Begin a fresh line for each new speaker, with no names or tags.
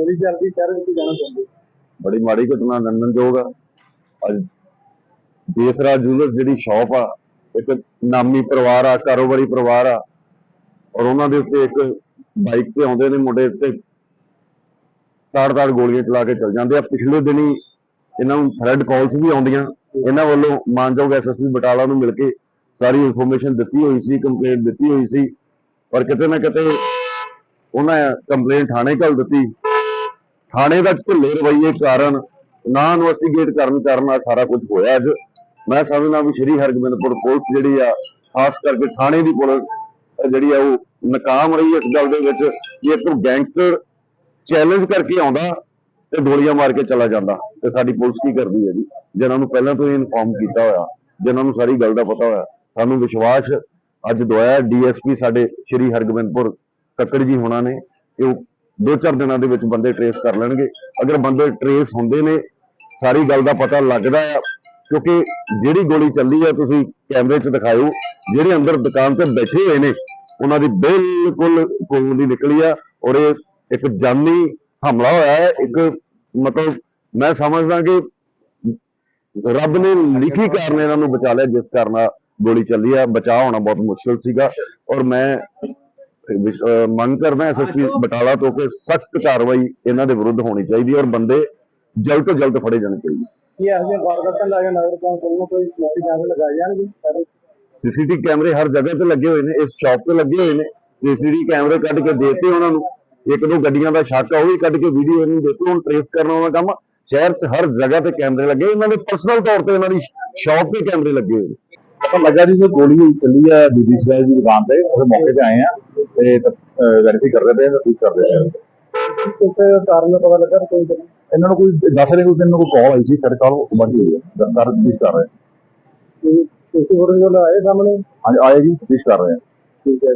ਗੋਲੀ ਚੱਲਦੀ, ਸ਼ਹਿਰ ਵਿੱਚ ਜਾਣਾ ਚਾਹੁੰਦੇ।
ਬੜੀ ਮਾੜੀ ਘਟਨਾ ਨਿੰਦਣਯੋਗ ਆ। ਅੱਜ ਦੇਸਰਾ ਜੂਲਰ ਜਿਹੜੀ ਸ਼ਾਪ ਆ, ਇੱਕ ਨਾਮੀ ਪਰਿਵਾਰ ਆ, ਕਾਰੋਬਾਰੀ ਪਰਿਵਾਰ ਆ, ਔਰ ਉਹਨਾਂ ਦੇ ਉੱਤੇ ਇੱਕ ਬਾਈਕ ਤੇ ਆਉਂਦੇ ਨੇ, ਮੁੰਡੇ ਤੇ ਤਾੜ-ਤਾੜ ਗੋਲੀਆਂ ਚਲਾ ਕੇ ਚਲ ਜਾਂਦੇ ਆ। ਪਿਛਲੇ ਦਿਨੀ ਇਹਨਾਂ ਨੂੰ ਥ੍ਰੈਡ ਕਾਲਸ ਵੀ ਆਉਂਦੀਆਂ। ਇਹਨਾਂ ਵੱਲੋਂ ਮਾਨਯੋਗ ਐਸਐਸਪੀ ਬਟਾਲਾ ਨੂੰ ਮਿਲ ਕੇ ਸਾਰੀ ਇਨਫੋਰਮੇਸ਼ਨ ਦਿੱਤੀ ਹੋਈ ਸੀ ਕੰਪਲੇਂਟ ਦਿੱਤੀ ਹੋਈ ਸੀ। ਪਰ ਕਿਤੇ ਨਾ ਕਿਤੇ ਉਹਨਾਂ ਕੰਪਲੇਂਟ ਥਾਣੇ ਘੱਲ ਦਿੱਤੀ। ਥਾਣੇ ਦਾ ਢਿੱਲੇ ਰਵੱਈਏ ਕਾਰਨ ਨਾ ਇਨਵੈਸਟੀਗੇਟ ਕਰਨ ਕਾਰਨ ਆ ਸਾਰਾ ਕੁਝ ਹੋਇਆ ਅੱਜ। ਮੈਂ ਸਮਝਦਾ ਵੀ ਸ਼੍ਰੀ ਹਰਗੋਬਿੰਦਪੁਰ ਪੁਲਿਸ ਜਿਹੜੀ ਆ, ਖਾਸ ਕਰਕੇ ਥਾਣੇ ਦੀ ਪੁਲਿਸ ਜਿਹੜੀ ਆ, ਉਹ ਨਾਕਾਮ ਰਹੀ ਇਸ ਗੱਲ ਦੇ ਵਿੱਚ ਕਿ ਇੱਕ ਗੈਂਗਸਟਰ ਚੈਲੰਜ ਕਰਕੇ ਆਉਂਦਾ ਤੇ ਗੋਲੀਆਂ ਮਾਰ ਕੇ ਚਲਾ ਜਾਂਦਾ ਤੇ ਸਾਡੀ ਪੁਲਿਸ ਕੀ ਕਰਦੀ ਹੈ ਜੀ ਜਿਨ੍ਹਾਂ ਨੂੰ ਪਹਿਲਾਂ ਤੋਂ ਹੀ ਇਨਫੋਰਮ ਕੀਤਾ ਹੋਇਆ, ਜਿਨ੍ਹਾਂ ਨੂੰ ਸਾਰੀ ਗੱਲ ਦਾ ਪਤਾ ਹੋਇਆ। ਸਾਨੂੰ ਵਿਸ਼ਵਾਸ ਅੱਜ ਦਵਾਇਆ ਡੀਐਸਪੀ ਸਾਡੇ ਸ਼੍ਰੀ ਹਰਗੋਬਿੰਦਪੁਰ ਕੱਕੜ ਜੀ ਹੋਣਾ ਨੇ ਕਿ ਉਹ ਦੋ ਚਾਰ ਦਿਨਾਂ ਦੇ ਵਿੱਚ ਬੰਦੇ ਟਰੇਸ ਕਰ ਲੈਣਗੇ। ਅਗਰ ਬੰਦੇ ਟਰੇਸ ਹੁੰਦੇ ਨੇ, ਸਾਰੀ ਗੱਲ ਦਾ ਪਤਾ ਲੱਗਦਾ ਆ, ਕਿਉਂਕਿ ਜਿਹੜੀ ਗੋਲੀ ਚੱਲੀ ਆ, ਤੁਸੀਂ ਕੈਮਰੇ 'ਚ ਦਿਖਾਇਓ, ਜਿਹੜੇ ਅੰਦਰ ਦੁਕਾਨ ਤੇ ਬੈਠੇ ਹੋਏ ਨੇ, ਉਹਨਾਂ ਦੀ ਬਿਲਕੁਲ ਕੋਲ ਨਹੀਂ ਨਿਕਲੀ ਆ ਔਰ ਇਹ ਇੱਕ ਜਾਨੀ ਹਮਲਾ ਹੋਇਆ ਹੈ। ਇੱਕ ਮਤਲਬ ਮੈਂ ਸਮਝਦਾ ਕਿ ਰੱਬ ਨੇ ਲਿਖੀ ਕਾਰਨ ਇਹਨਾਂ ਨੂੰ ਬਚਾ ਲਿਆ, ਜਿਸ ਕਾਰਨ ਗੋਲੀ ਚੱਲੀ ਆ। ਬਚਾਅ ਹੋਣਾ ਬਹੁਤ ਮੁਸ਼ਕਲ ਸੀਗਾ ਔਰ ਮੈਂ ਮੰਗ ਕਰਦਾ ਐਸਐਸਪੀ ਬਟਾਲਾ ਤੋਂ ਕਿ ਸਖਤ ਕਾਰਵਾਈ ਇਹਨਾਂ ਦੇ ਵਿਰੁੱਧ ਹੋਣੀ ਚਾਹੀਦੀ ਹੈ ਔਰ ਬੰਦੇ ਜਲਦ ਤੋਂ ਜਲਦ ਫੜੇ ਜਾਣੇ ਚਾਹੀਦੇ।
ਇਹੋ ਜਿਹੇ ਵਾਰਦਾਤਾਂ ਲਾ ਕੇ ਨਗਰ ਕੌਂਸਲ ਨੂੰ ਕੋਈ ਸੀਸੀ ਕੈਮਰੇ ਲਗਾਏ ਜਾਣਗੇ ਸਾਰੇ?
ਸੀਸੀਟੀਵੀ ਕੈਮਰੇ ਹਰ ਜਗ੍ਹਾ ਤੇ ਲੱਗੇ ਹੋਏ ਨੇ ਇਸ ਸ਼ਾਪ ਤੇ ਲੱਗੇ ਹੋਏ ਨੇ। ਸੀਸੀਟੀਵੀ ਕੈਮਰੇ ਕੱਢ ਕੇ ਦੇਤੇ ਉਹਨਾਂ ਨੂੰ। ਇੱਕ ਦੋ ਗੱਡੀਆਂ ਦਾ ਸ਼ੱਕ ਆ ਉਹ ਵੀ ਕੱਢ ਕੇ ਵੀਡੀਓ ਇਹਨੂੰ ਦੇਤੇ ਹੁਣ ਟ੍ਰੇਸ ਕਰਨ ਵਾਲਾ ਕੰਮ ਸ਼ਹਿਰ 'ਚ ਹਰ ਜਗ੍ਹਾ ਤੇ ਕੈਮਰੇ ਲੱਗੇ ਇਹਨਾਂ ਦੇ ਪਰਸਨਲ ਤੌਰ ਤੇ ਇਹਨਾਂ ਦੀ ਸ਼ਾਪ ਤੇ ਕੈਮਰੇ ਲੱਗੇ ਹੋਏ ਨੇ।
ਪਤਾ ਲੱਗਾ ਜੀ ਕਿ ਗੋਲੀ ਚੱਲੀ ਆ ਬੀਬੀ ਸਗਾਈ ਦੀ ਦੁਕਾਨ ਤੇ ਉਹਦੇ ਮੌਕੇ ਤੇ ਆਏ ਆ ਤੇ ਵੈਰੀਫਾਈ ਕਰ ਰਹੇ ਪਏ ਆ ਕਰ ਰਹੇ ਆ
ਕਿਸੇ ਕਾਰਨ ਦਾ ਪਤਾ ਲੱਗਾ ਕੋਈ
ਇਹਨਾਂ ਨੂੰ ਕੋਈ ਦੱਸ ਰਹੇ ਕੋਈ ਇਹਨਾਂ ਨੂੰ ਕੋਈ ਕਾਲ ਆਈ ਸੀ ਸਾਡੇ ਕਾਲ ਉਹ ਬੰਦ ਹੋਈ ਹੈ ਦਰਕਾਰ ਤਫਤੀਸ਼ ਕਰ ਰਹੇ ਆ
ਸੀਸੀ ਫੁਟੇਜ ਵਾਲਾ ਆਏ ਸਾਹਮਣੇ?
ਹਾਂਜੀ ਆਏ ਜੀ ਤਫਤੀਸ਼ ਕਰ ਰਹੇ ਆ
ਠੀਕ ਹੈ।